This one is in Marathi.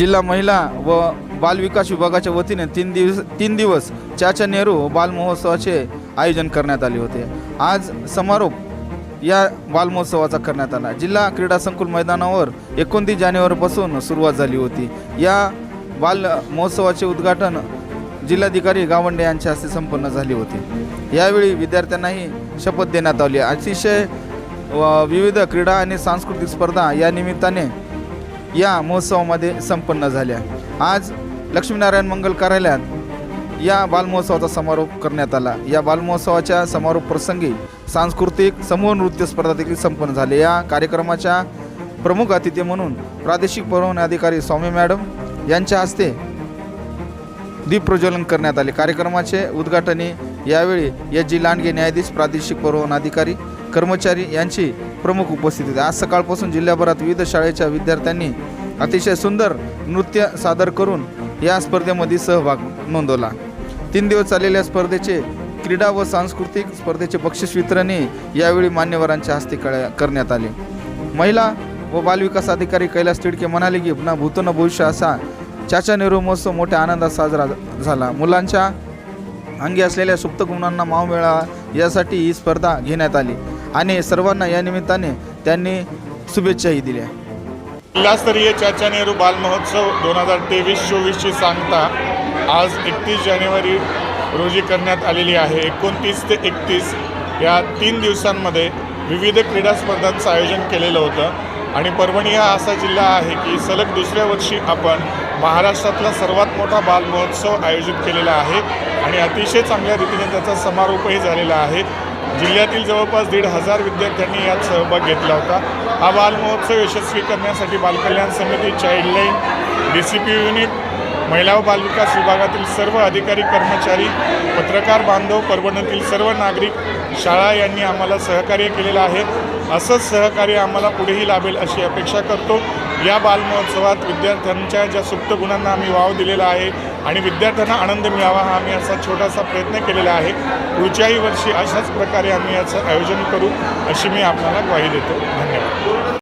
जिल्हा महिला व बालविकास विभागाच्या वतीने तीन दिवस तीन दिवस चाचा नेहरू बालमहोत्सवाचे आयोजन करण्यात आले होते. आज समारोप या बालमहोत्सवाचा करण्यात आला. जिल्हा क्रीडा संकुल मैदानावर एकोणतीस जानेवारीपासून सुरुवात झाली होती. या बाल महोत्सवाचे उद्घाटन जिल्हाधिकारी गावंडे यांच्या हस्ते संपन्न झाली होती. यावेळी विद्यार्थ्यांनाही शपथ देण्यात आली. अतिशय व विविध क्रीडा आणि सांस्कृतिक स्पर्धा या निमित्ताने या महोत्सवामध्ये संपन्न झाल्या. आज लक्ष्मीनारायण मंगल कार्यालयात या बालमहोत्सवाचा समारोप करण्यात आला. या बालमहोत्सवाच्या समारोप प्रसंगी सांस्कृतिक समूह नृत्य स्पर्धा देखील संपन्न झाले. या कार्यक्रमाच्या प्रमुख अतिथी म्हणून प्रादेशिक परवाने अधिकारी स्वामी मॅडम यांच्या हस्ते दीप प्रज्वलन करण्यात आले. कार्यक्रमाचे उद्घाटने यावेळी एस जी लांडगे न्यायाधीश प्रादेशिक परवाना अधिकारी कर्मचारी यांची प्रमुख उपस्थिती आज सकाळपासून जिल्ह्याभरात विविध शाळेच्या विद्यार्थ्यांनी अतिशय सुंदर नृत्य सादर करून या स्पर्धेमध्ये सहभाग नोंदवला. तीन दिवस चाललेल्या स्पर्धेचे क्रीडा व सांस्कृतिक स्पर्धेचे बक्षीस वितरणही यावेळी मान्यवरांच्या हस्ते करण्यात आले. महिला व बालविकास अधिकारी कैलास तिडके म्हणाले की ना भूतो न भविष्य असा चाचा नेहरू महोत्सव मोठ्या आनंदात साजरा झाला. मुलांच्या अंगी असलेल्या सुप्त गुणांना माव मिळावा यासाठी ही स्पर्धा घेण्यात आली. आणि सर्वांना या निमित्ताने त्यांनी शुभेच्छाही दिल्या. जिल्हास्तरीय चाचा नेहरू बालमहोत्सव दोन हजार तेवीस चोवीसची सांगता आज एकतीस जानेवारी रोजी करण्यात आलेली आहे. एकोणतीस ते एकतीस या तीन दिवसांमध्ये विविध क्रीडा स्पर्धांचं आयोजन केलेलं होतं. आणि परभणी हा असा जिल्हा आहे की सलग दुसऱ्या वर्षी आपण महाराष्ट्रातला सर्वात मोठा बालमहोत्सव आयोजित केलेला आहे. आणि अतिशय चांगल्या रीतीने त्याचा समारोपही झालेला आहे. जिल्ह्यातील जवळपास दीड हजार विद्यार्थ्यांनी यात सहभाग घेतला होता. हा बालमहोत्सव यशस्वी करण्यासाठी बालकल्याण समिती childline D C P unit महिला व बालविकास विभागातील सर्व अधिकारी कर्मचारी पत्रकार बांधव परभणीतील सर्व नागरिक शाळा यांनी आम्हाला सहकार्य केलेलं आहे. असंच सहकार्य आम्हाला पुढेही लाभेल अशी अपेक्षा करतो. या बालमहोत्सवात विद्यार्थ्यांच्या ज्या सुप्त गुणांना आम्ही वाव दिलेला आहे आणि विद्यार्थ्यांना आनंद मिळावा हा आम्ही असा छोटासा प्रयत्न केलेला आहे. पुढच्याही वर्षी अशाच प्रकारे आम्ही याचं आयोजन करू अशी मी आपल्याला ग्वाही देतो. धन्यवाद.